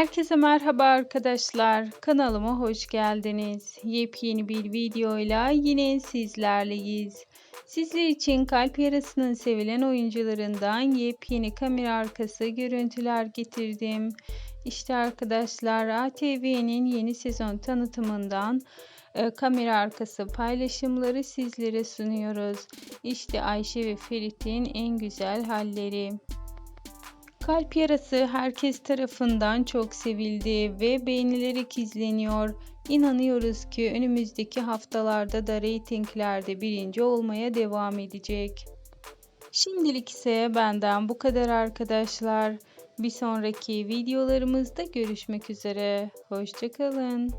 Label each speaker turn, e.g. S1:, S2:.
S1: Herkese merhaba arkadaşlar. Kanalıma hoş geldiniz. Yepyeni bir videoyla yine sizlerleyiz. Sizler için kalp yarasının sevilen oyuncularından yepyeni kamera arkası görüntüler getirdim. İşte arkadaşlar ATV'nin yeni sezon tanıtımından e, kamera arkası paylaşımları sizlere sunuyoruz. İşte Ayşe ve Ferit'in en güzel halleri. Kalp Yarası herkes tarafından çok sevildi ve beğenilerek izleniyor. İnanıyoruz ki önümüzdeki haftalarda da reytinglerde birinci olmaya devam edecek. Şimdilik ise benden bu kadar arkadaşlar. Bir sonraki videolarımızda görüşmek üzere. Hoşçakalın.